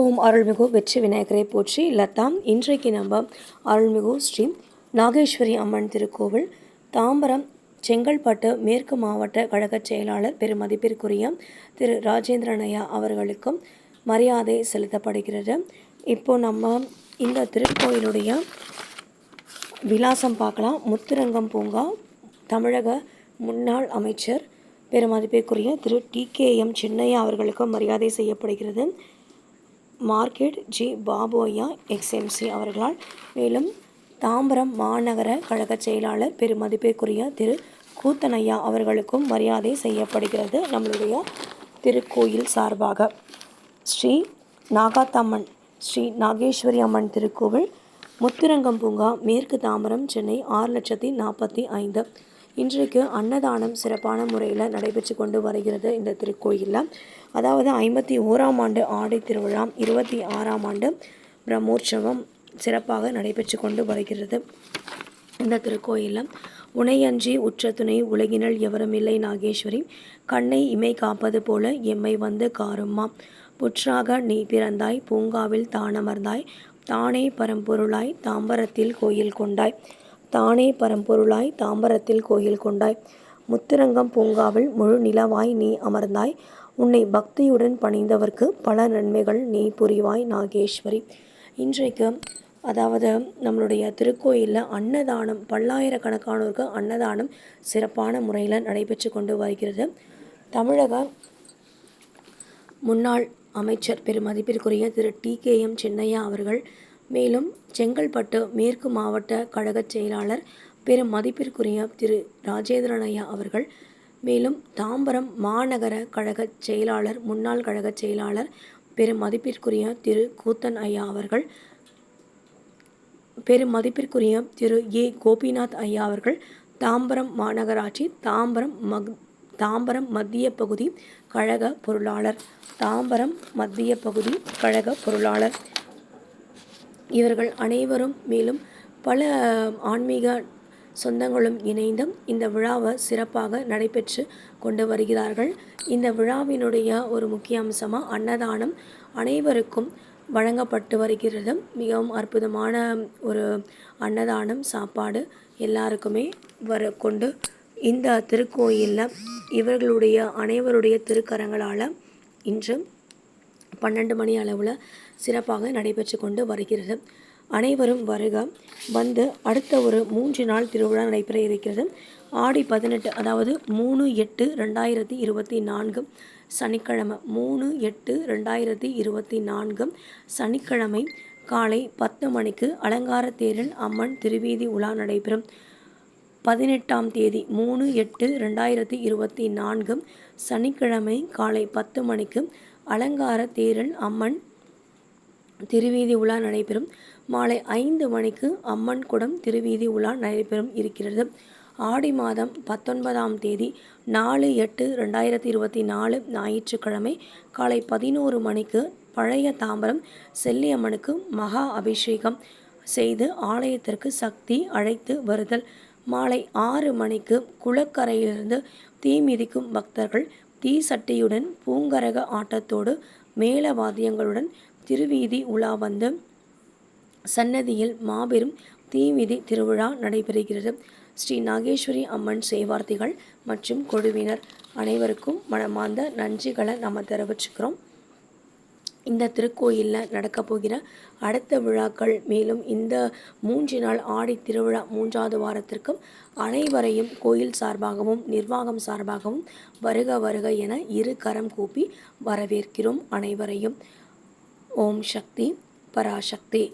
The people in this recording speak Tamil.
ஓம் அருள்மிகு வெற்றி விநாயகரை போற்றி லதா இன்றைக்கு நம்ம அருள்மிகு ஸ்ரீ நாகேஸ்வரி அம்மன் திருக்கோவில் தாம்பரம் செங்கல்பட்டு மேற்கு மாவட்ட கழக செயலாளர் பெருமதிப்பிற்குரிய திரு ராஜேந்திரனையா அவர்களுக்கும் மரியாதை செலுத்தப்படுகிறது. இப்போ நம்ம இந்த திருக்கோயிலுடைய விலாசம் பார்க்கலாம். முத்துரங்கம் பூங்கா தமிழக முன்னாள் அமைச்சர் பெருமதிப்பிற்குரிய Thiru T K M Chinnaiah அவர்களுக்கும் மரியாதை செய்யப்படுகிறது. மார்க்கெட் ஜி பாபோயா எக்ஸ்எம்சி அவர்களால் மேலும் தாம்பரம் மாநகர கழக செயலாளர் பெருமதிப்பிற்குரிய திரு கூத்தனையா அவர்களுக்கும் மரியாதை செய்யப்படுகிறது நம்மளுடைய திருக்கோயில் சார்பாக. ஸ்ரீ நாகாத்தம்மன் ஸ்ரீ நாகேஸ்வரி அம்மன் திருக்கோவில் முத்துரங்கம் பூங்கா மேற்கு தாம்பரம் சென்னை ஆறு லட்சத்தி நாற்பத்தி ஐந்து. இன்றைக்கு அன்னதானம் சிறப்பான முறையில் நடைபெற்று கொண்டு வருகிறது இந்த திருக்கோயிலில். அதாவது ஐம்பத்தி ஓராம் ஆண்டு ஆடை திருவிழா இருபத்தி ஆறாம் ஆண்டு பிரம்மோற்சவம் சிறப்பாக நடைபெற்று கொண்டு வருகிறது இந்த திருக்கோயிலில். உனையன்றி உற்ற துணை உலகினல் எவரும் இல்லை நாகேஸ்வரி. கண்ணை இமை காப்பது போல எம்மை வந்து காரும்மா. புற்றாக நீ பிறந்தாய் பூங்காவில் தானமர்ந்தாய் தானே பரம்பொருளாய் தாம்பரத்தில் கோயில் கொண்டாய். தானே பரம்பொருளாய் தாம்பரத்தில் கோயில் கொண்டாய். முத்துரங்கம் பூங்காவில் முழு நிலவாய் நீ அமர்ந்தாய். உன்னை பக்தியுடன் பணிந்தவர்க்கு பல நன்மைகள் நீ புரிவாய் நாகேஸ்வரி. இன்றைக்கு அதாவது நம்மளுடைய திருக்கோயிலில் அன்னதானம் பல்லாயிரக்கணக்கானோருக்கு அன்னதானம் சிறப்பான முறையில் நடைபெற்று கொண்டு வருகிறது. தமிழக முன்னாள் அமைச்சர் பெருமதிப்பிற்குரிய Thiru. T. K. M. Chinnaiah அவர்கள் மேலும் செங்கல்பட்டு மேற்கு மாவட்ட கழகச் செயலாளர் பெரும் மதிப்பிற்குரிய திரு. ராஜேந்திரனையா அவர்கள் மேலும் தாம்பரம் மாநகர கழக செயலாளர் முன்னாள் கழக செயலாளர் பெரும் மதிப்பிற்குரிய திரு. கூத்தன் ஐயா அவர்கள் பெரும் மதிப்பிற்குரிய திரு. ஏ. கோபிநாத் ஐயா அவர்கள் தாம்பரம் மாநகராட்சி தாம்பரம் மக் தாம்பரம் மத்திய பகுதி கழக பொருளாளர் தாம்பரம் மத்திய பகுதி கழக பொருளாளர் இவர்கள் அனைவரும் மேலும் பல ஆன்மீக சொந்தங்களும் இணைந்தும் இந்த விழாவை சிறப்பாக நடைபெற்று கொண்டு வருகிறார்கள். இந்த விழாவினுடைய ஒரு முக்கிய அம்சமாக அன்னதானம் அனைவருக்கும் வழங்கப்பட்டு வருகிறது. மிகவும் அற்புதமான ஒரு அன்னதானம் சாப்பாடு எல்லாருக்குமே வர கொண்டு இந்த திருக்கோயிலில் இவர்களுடைய அனைவருடைய திருக்கரங்களால் இன்று பன்னெண்டு மணி அளவில் சிறப்பாக நடைபெற்று கொண்டு வருகிறது. அனைவரும் வருக. வந்து அடுத்த ஒரு மூன்று நாள் திருவிழா நடைபெற இருக்கிறது. ஆடி பதினெட்டு அதாவது மூணு எட்டு ரெண்டாயிரத்தி இருபத்தி நான்கு சனிக்கிழமை மூணு எட்டு ரெண்டாயிரத்தி இருபத்தி நான்கு சனிக்கிழமை காலை பத்து மணிக்கு அலங்கார தேரில் அம்மன் திருவீதி உலா நடைபெறும். பதினெட்டாம் தேதி மூணு எட்டு ரெண்டாயிரத்தி இருபத்தி நான்கு சனிக்கிழமை காலை பத்து மணிக்கு அலங்கார தேரில் அம்மன் திருவீதி உலா நடைபெறும். மாலை ஐந்து மணிக்கு அம்மன் குடம் திருவீதி உலா நடைபெறும் இருக்கிறது. ஆடி மாதம் பத்தொன்பதாம் தேதி நாலு எட்டு ரெண்டாயிரத்தி இருபத்தி நாலு ஞாயிற்றுக்கிழமை காலை பதினோரு மணிக்கு பழைய தாம்பரம் செல்லியம்மனுக்கு மகா அபிஷேகம் செய்து ஆலயத்திற்கு சக்தி அழைத்து வருதல். மாலை ஆறு மணிக்கு குளக்கரையிலிருந்து தீ மிதிக்கும் பக்தர்கள் தீ சட்டியுடன் பூங்கரக ஆட்டத்தோடு மேல வாத்தியங்களுடன் திருவீதி உலா வந்து சன்னதியில் மாபெரும் தீமிதி திருவிழா நடைபெறுகிறது. ஸ்ரீ நாகேஸ்வரி அம்மன் சேவார்த்திகள் மற்றும் குழுவினர் அனைவருக்கும் மனமார்ந்த நன்றிகளை நம்ம தெரிவிச்சுக்கிறோம். இந்த திருக்கோயிலில் நடக்க போகிற அடுத்த விழாக்கள் மேலும் இந்த மூன்று நாள் ஆடி திருவிழா மூன்றாவது வாரத்திற்கும் அனைவரையும் கோயில் சார்பாகவும் நிர்வாகம் சார்பாகவும் வருக வருக என இரு கரம் கூப்பி வரவேற்கிறோம் அனைவரையும். ஓம் சக்தி பராசக்தி.